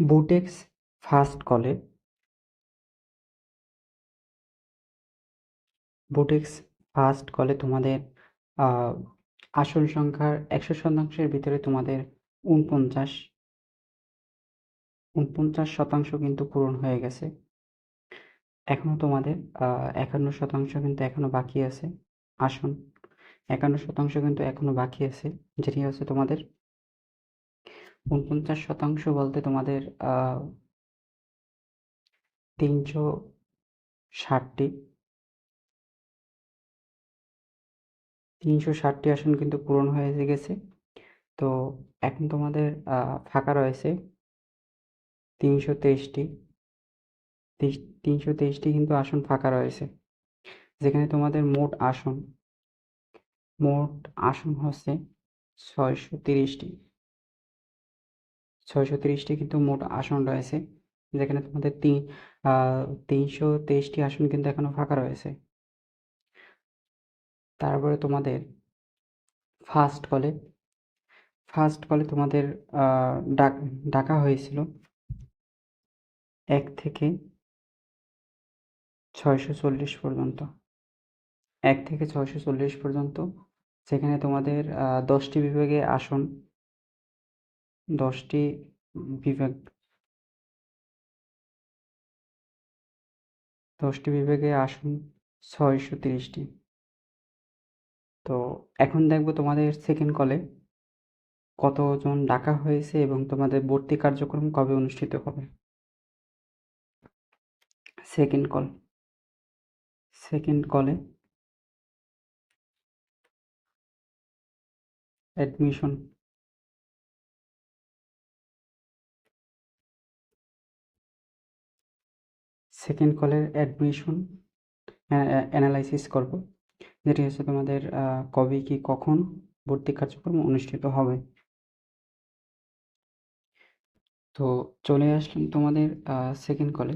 Butex first কলে Butex first কলে তোমাদের আসল সংখ্যার একশো শতাংশের ভিতরে তোমাদের উনপঞ্চাশ উনপঞ্চাশ শতাংশ কিন্তু পূরণ হয়ে গেছে। এখনও তোমাদের একান্ন শতাংশ কিন্তু এখনও বাকি আছে। আসন, একান্ন শতাংশ কিন্তু এখনও বাকি আছে, যেটি হচ্ছে তোমাদের উনপঞ্চাশ শতাংশ বলতে তোমাদের তিনশো ষাটটি। তিনশো ষাটটি আসন কিন্তু পূরণ হয়ে গেছে। তো এখন তোমাদের ফাঁকা রয়েছে তিনশো তেইশটি। তিনশো তেইশটি কিন্তু আসন ফাঁকা রয়েছে। যেখানে তোমাদের মোট আসন মোট আসন হচ্ছে ছয়শো তিরিশটি। ছয়শো তিরিশটি কিন্তু মোট আসন রয়েছে। যেখানে তোমাদের তিন তিনশো তেইশটি আসন কিন্তু এখনও ফাঁকা রয়েছে। তারপরে তোমাদের ফার্স্ট কলে ফার্স্ট কলে তোমাদের ডাক, ডাকা হয়েছিল এক থেকে ছয়শো চল্লিশ পর্যন্ত। এক থেকে ছয়শো চল্লিশ পর্যন্ত সেখানে তোমাদের দশটি বিভাগে আসন দশটি বিভাগ। দশটি বিভাগে আসন ছয়শো তিরিশটি। তো এখন দেখব তোমাদের সেকেন্ড কলে কতজন ডাকা হয়েছে এবং তোমাদের ভর্তি কার্যক্রম কবে অনুষ্ঠিত হবে। সেকেন্ড কল সেকেন্ড কলে অ্যাডমিশন সেকেন্ড কলের অ্যাডমিশন অ্যানালাইসিস করব। যেটি হচ্ছে তোমাদের কবে কি কখন ভর্তি কার্যক্রম অনুষ্ঠিত হবে। তো চলে আসলাম তোমাদের সেকেন্ড কলে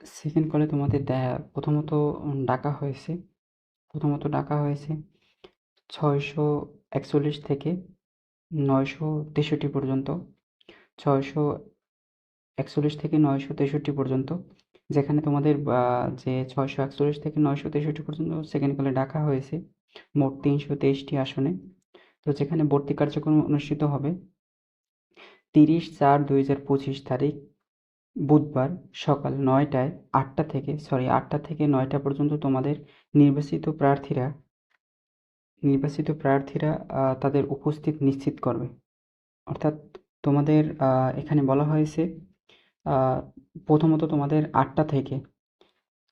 সেকেন্ড কলে তোমাদের প্রথমত ডাকা হয়েছে। প্রথমত ডাকা হয়েছে ছয়শো একচল্লিশ থেকে নয়শো তেষট্টি পর্যন্ত। ছয়শো একচল্লিশ থেকে নয়শো তেষট্টি পর্যন্ত, যেখানে তোমাদের যে ছয়শো একচল্লিশ থেকে নয়শো তেষট্টি পর্যন্ত সেকেন্ড কলে ডাকা হয়েছে, মোট তিনশো তেইশটি আসনে। তো যেখানে ভর্তি কার্যক্রম অনুষ্ঠিত হবে তিরিশ চার দুই হাজার পঁচিশ তারিখ বুধবার সকাল নয়টায় আটটা থেকে সরি আটটা থেকে নয়টা পর্যন্ত তোমাদের নির্বাচিত প্রার্থীরা নির্বাচিত প্রার্থীরা তাদের উপস্থিত নিশ্চিত করবে। অর্থাৎ তোমাদের এখানে বলা হয়েছে প্রথমত তোমাদের আটটা থেকে।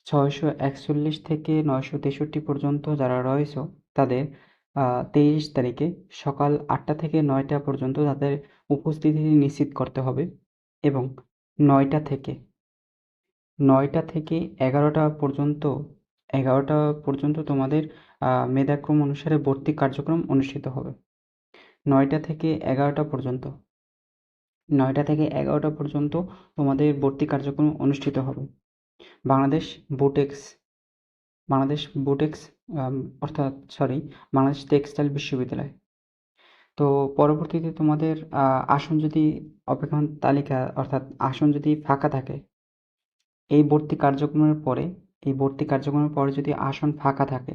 ছয়শো একচল্লিশ থেকে নয়শো তেষট্টি পর্যন্ত যারা রয়েছে, তাদের তেইশ তারিখে সকাল আটটা থেকে নয়টা পর্যন্ত তাদের উপস্থিতি নিশ্চিত করতে হবে এবং নয়টা থেকে নয়টা থেকে এগারোটা পর্যন্ত এগারোটা পর্যন্ত তোমাদের মেধাক্রম অনুসারে ভর্তি কার্যক্রম অনুষ্ঠিত হবে। নয়টা থেকে এগারোটা পর্যন্ত। নয়টা থেকে এগারোটা পর্যন্ত তোমাদের ভর্তি কার্যক্রম অনুষ্ঠিত হবে। বাংলাদেশ বুটেক্স বাংলাদেশ বুটেক্স অর্থাৎ সরি বাংলাদেশ টেক্সটাইল বিশ্ববিদ্যালয়। তো পরবর্তীতে তোমাদের আসন যদি অপেক্ষমান তালিকা, অর্থাৎ আসন যদি ফাঁকা থাকে, এই ভর্তি কার্যক্রমের পরে, এই ভর্তি কার্যক্রমের পরে যদি আসন ফাঁকা থাকে,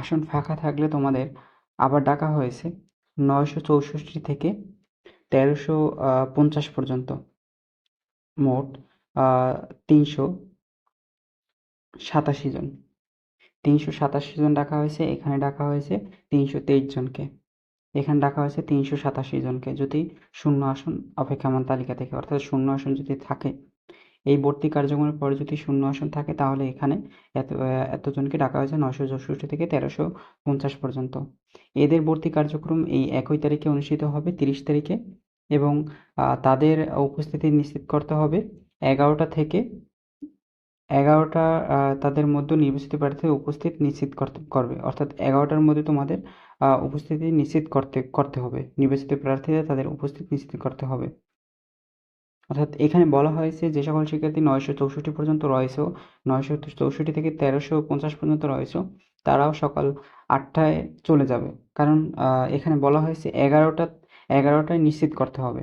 আসন ফাঁকা থাকলে তোমাদের আবার ডাকা হয়েছে নয়শো চৌষট্টি থেকে তেরোশো পঞ্চাশ পর্যন্ত। মোট তিনশো সাতাশি জন। তিনশো সাতাশি জন ডাকা হয়েছে, এখানে ডাকা হয়েছে তিনশো তেইশ জনকে। এখানে ডাকা হয়েছে তিনশো সাতাশি জনকে। যদি শূন্য আসন অপেক্ষমান তালিকা থেকে, অর্থাৎ শূন্য আসন যদি থাকে এই ভর্তি কার্যক্রমের পরে যদি শূন্য আসন থাকে, তাহলে এখানে এত এতজনকে ডাকা হয়েছে নয়শো চৌষট্টি থেকে তেরোশো পঞ্চাশ পর্যন্ত। এদের ভর্তি কার্যক্রম এই একই তারিখে অনুষ্ঠিত হবে, তিরিশ তারিখে, এবং তাদের উপস্থিতি নিশ্চিত করতে হবে এগারোটা থেকে, এগারোটা তাদের মধ্যে নির্বাচিত প্রার্থী উপস্থিত নিশ্চিত করতে, করবে। অর্থাৎ এগারোটার মধ্যে তোমাদের উপস্থিতি নিশ্চিত করতে করতে হবে। নির্বাচিত প্রার্থীদের তাদের উপস্থিত নিশ্চিত করতে হবে। অর্থাৎ এখানে বলা হয়েছে যে সকল শিক্ষার্থী নয়শো চৌষট্টি পর্যন্ত রয়েছে, নয়শো চৌষট্টি থেকে তেরোশো পঞ্চাশ পর্যন্ত রয়েছে, তারাও সকাল আটটায় চলে যাবে। কারণ এখানে বলা হয়েছে এগারোটা, এগারোটায় নিশ্চিত করতে হবে।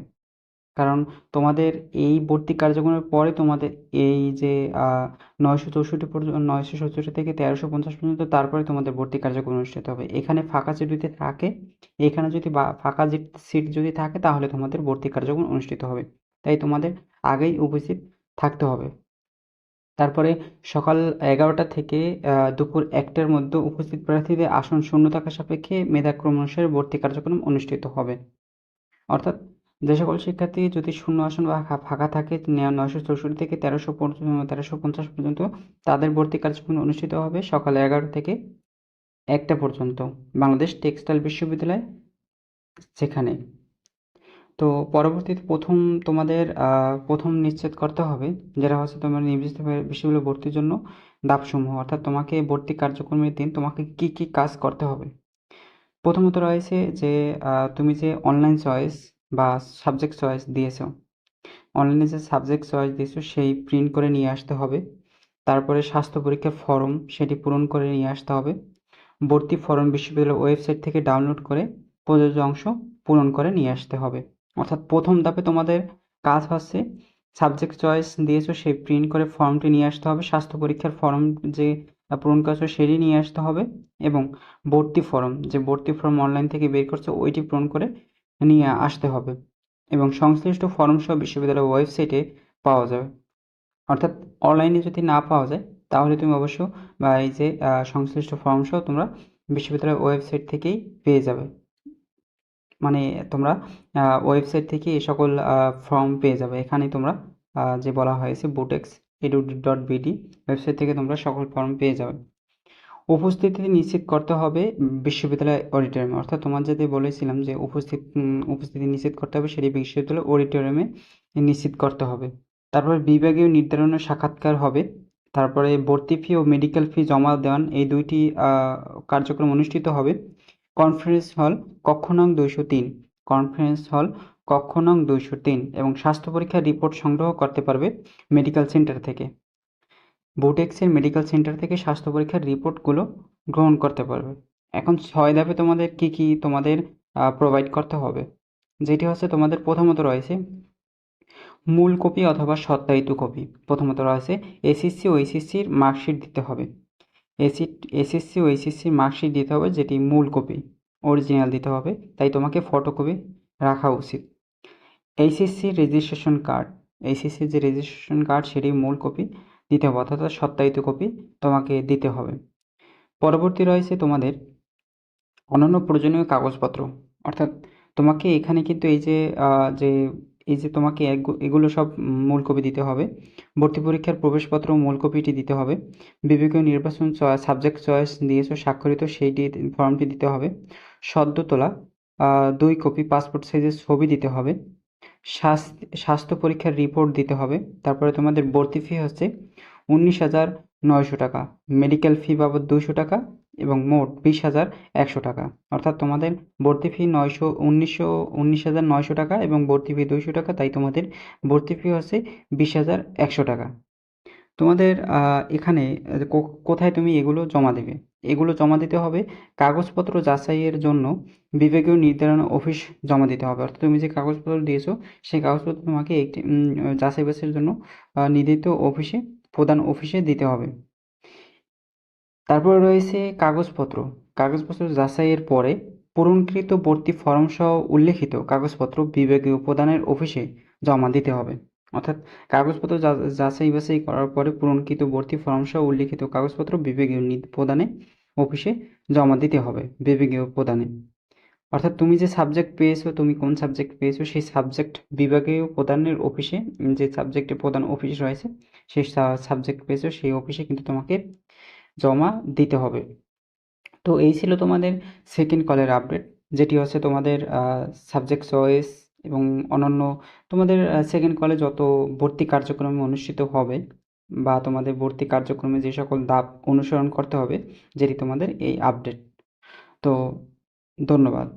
কারণ তোমাদের এই ভর্তি কার্যক্রমের পরে তোমাদের এই যে নয়শো চৌষট্টি পর্যন্ত নয়শো চৌষট্টি থেকে তেরোশো পঞ্চাশ পর্যন্ত তারপরে তোমাদের ভর্তি কার্যক্রম অনুষ্ঠিত হবে। এখানে ফাঁকা সিট যদি থাকে, এখানে যদি ফাঁকা সিট যদি থাকে, তাহলে তোমাদের ভর্তি কার্যক্রম অনুষ্ঠিত হবে। তাই তোমাদের আগেই উপস্থিত থাকতে হবে। তারপরে সকাল এগারোটা থেকে দুপুর একটার মধ্যে উপস্থিত প্রার্থীদের আসন শূন্য থাকা সাপেক্ষে মেধাক্রম অনুসারে ভর্তি কার্যক্রম অনুষ্ঠিত হবে। অর্থাৎ যে সকল শিক্ষার্থী যদি শূন্য আসন বা ফাঁকা থাকে নয়শো চৌষট্টি থেকে তেরোশো তেরোশো পঞ্চাশ পর্যন্ত তাদের ভর্তি কার্যক্রম অনুষ্ঠিত হবে সকাল এগারো থেকে একটা পর্যন্ত। বাংলাদেশ টেক্সটাইল বিশ্ববিদ্যালয়, সেখানে। তো পরবর্তীতে প্রথম তোমাদের প্রথম নিশ্চিত করতে হবে যেটা হচ্ছে তোমার নির্দিষ্ট বিষয়গুলো ভর্তির জন্য ধাপসমূহ। অর্থাৎ তোমাকে ভর্তি কার্যক্রমের দিন তোমাকে কি কি কাজ করতে হবে। প্রথমত রয়েছে যে তুমি যে অনলাইন চয়েস বা সাবজেক্ট চয়েস দিয়েছ অনলাইনে যে সাবজেক্ট চয়েস দিয়েছ সেই প্রিন্ট করে নিয়ে আসতে হবে। তারপরে স্বাস্থ্য পরীক্ষার ফর্ম সেটি পূরণ করে নিয়ে আসতে হবে। ভর্তি ফর্ম বিশ্ববিদ্যালয়ের ওয়েবসাইট থেকে ডাউনলোড করে প্রযোজ্য অংশ পূরণ করে নিয়ে আসতে হবে। অর্থাৎ প্রথম ধাপে তোমাদের কাজ হচ্ছে সাবজেক্ট চয়েস দিয়েছ, সেই প্রিন্ট করে ফর্মটি নিয়ে আসতে হবে। স্বাস্থ্য পরীক্ষার ফর্ম যে পূরণ করছ, সেটি নিয়ে আসতে হবে এবং ভর্তি ফর্ম যে ভর্তি ফর্ম অনলাইন থেকে বের করছ, ওইটি পূরণ করে নিয়ে আসতে হবে এবং সংশ্লিষ্ট ফর্ম সহ বিশ্ববিদ্যালয়ের ওয়েবসাইটে পাওয়া যাবে। অর্থাৎ অনলাইনে যদি না পাওয়া যায়, তাহলে তুমি অবশ্য বা এই যে সংশ্লিষ্ট ফর্ম সহ তোমরা বিশ্ববিদ্যালয়ের ওয়েবসাইট থেকেই পেয়ে যাবে। মানে তোমরা ওয়েবসাইট থেকে এই সকল ফর্ম পেয়ে যাবে। এখানে তোমরা যে বলা হয়েছে BUTEX edu dot BD website থেকে তোমরা সকল ফর্ম পেয়ে যাবে। উপস্থিতি নিশ্চিত করতে হবে বিশ্ববিদ্যালয় অডিটোরিয়ামে অর্থাৎ তোমার যদি বলেছিলাম যে উপস্থিত উপস্থিতি নিশ্চিত করতে হবে, সেটি বিশ্ববিদ্যালয় অডিটোরিয়ামে নিশ্চিত করতে হবে। তারপর বিভাগীয় নির্ধারণের সাক্ষাৎকার হবে। তারপরে ভর্তি ফি ও মেডিকেল ফি জমা দেওয়ান, এই দুইটি কার্যক্রম অনুষ্ঠিত হবে। কনফারেন্স হল কক্ষ নং দুইশো তিন। কনফারেন্স হল কক্ষ নং দুইশো তিন এবং স্বাস্থ্য পরীক্ষার রিপোর্ট সংগ্রহ করতে পারবে মেডিকেল সেন্টার থেকে। বুটেক্সের মেডিকেল সেন্টার থেকে স্বাস্থ্য পরীক্ষার রিপোর্টগুলো গ্রহণ করতে পারবে। এখন ছয় ধাপে তোমাদের কি কি তোমাদের প্রোভাইড করতে হবে? যেটি হচ্ছে তোমাদের প্রথমত রয়েছে মূল কপি অথবা সত্যায়িত কপি। প্রথমত রয়েছে এসএসসি ও এসএসসির মার্কশিট দিতে হবে। এসি, এসএসসি ও এসএসসির মার্কশিট দিতে হবে, যেটি মূল কপি অরিজিনাল দিতে হবে। তাই তোমাকে ফটোকপি রাখা উচিত। এইচএসসির রেজিস্ট্রেশন কার্ড এইচএসসির যে রেজিস্ট্রেশন কার্ড সেটি মূল কপি দিতে হবে, অর্থাৎ সত্যায়িত কপি তোমাকে দিতে হবে। পরবর্তী রয়েছে তোমাদের অন্যান্য প্রয়োজনীয় কাগজপত্র। অর্থাৎ তোমাকে এখানে কিন্তু এই যে যে এই যে তোমাকে এগুলো সব মূল কপি দিতে হবে। ভর্তি পরীক্ষার প্রবেশপত্র মূল কপিটি দিতে হবে। বিবেকীয় নির্বাচন সাবজেক্ট চয়েস দিয়েছ স্বাক্ষরিত সেইটি ফর্মটি দিতে হবে। সদ্য তোলা দুই কপি পাসপোর্ট সাইজের ছবি দিতে হবে। স্বাস্থ্য পরীক্ষার রিপোর্ট দিতে হবে। তারপরে তোমাদের ভর্তি ফি হচ্ছে উনিশ হাজার নয়শো টাকা। মেডিকেল ফি বাবদ দুশো টাকা। এবং মোট বিশ হাজার একশো টাকা। অর্থাৎ তোমাদের ভর্তি ফি নয়শো, উনিশশো, উনিশ হাজার নয়শো টাকা এবং ভর্তি ফি দুইশো টাকা, তাই তোমাদের ভর্তি ফি হচ্ছে বিশ হাজার একশো টাকা। তোমাদের এখানে কোথায় তুমি এগুলো জমা দেবে? এগুলো জমা দিতে হবে কাগজপত্র যাচাইয়ের জন্য বিভাগীয় নির্ধারণ অফিস জমা দিতে হবে। অর্থাৎ তুমি যে কাগজপত্র দিয়েছ, সেই কাগজপত্র তোমাকে একটি যাচাই জন্য নির্ধারিত অফিসে, প্রধান অফিসে দিতে হবে। তারপরে রয়েছে কাগজপত্র। কাগজপত্র যাচাইয়ের পরে পূরণকৃত ভর্তি ফর্ম সহ উল্লেখিত কাগজপত্র বিভাগীয় প্রধানের অফিসে জমা দিতে হবে। অর্থাৎ কাগজপত্র যাচাই বাছাই করার পরে পূরণকৃত ভর্তি ফর্ম সহ উল্লিখিত কাগজপত্র বিভাগীয় প্রদানে অফিসে জমা দিতে হবে, বিভাগীয় প্রদানে অর্থাৎ তুমি যে সাবজেক্ট পেয়েছ, তুমি কোন সাবজেক্ট পেয়েছ, সেই সাবজেক্ট বিভাগীয় প্রদানের অফিসে, যে সাবজেক্টে প্রধান অফিস রয়েছে, সেই সাবজেক্ট পেয়েছ, সেই অফিসে কিন্তু তোমাকে জমা দিতে হবে। তো এই ছিল তোমাদের সেকেন্ড কলের আপডেট যেটি হচ্ছে তোমাদের সাবজেক্ট চয়েস এবং অন্যান্য তোমাদের সেকেন্ড কলে যত ভর্তি কার্যক্রম অনুষ্ঠিত হবে বা তোমাদের ভর্তি কার্যক্রমে যে সকল দাপ অনুসরণ করতে হবে, যেটি তোমাদের এই আপডেট তো ধন্যবাদ।